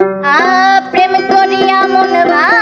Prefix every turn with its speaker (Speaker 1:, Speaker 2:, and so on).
Speaker 1: আ প্রেম করিয়া মন ভা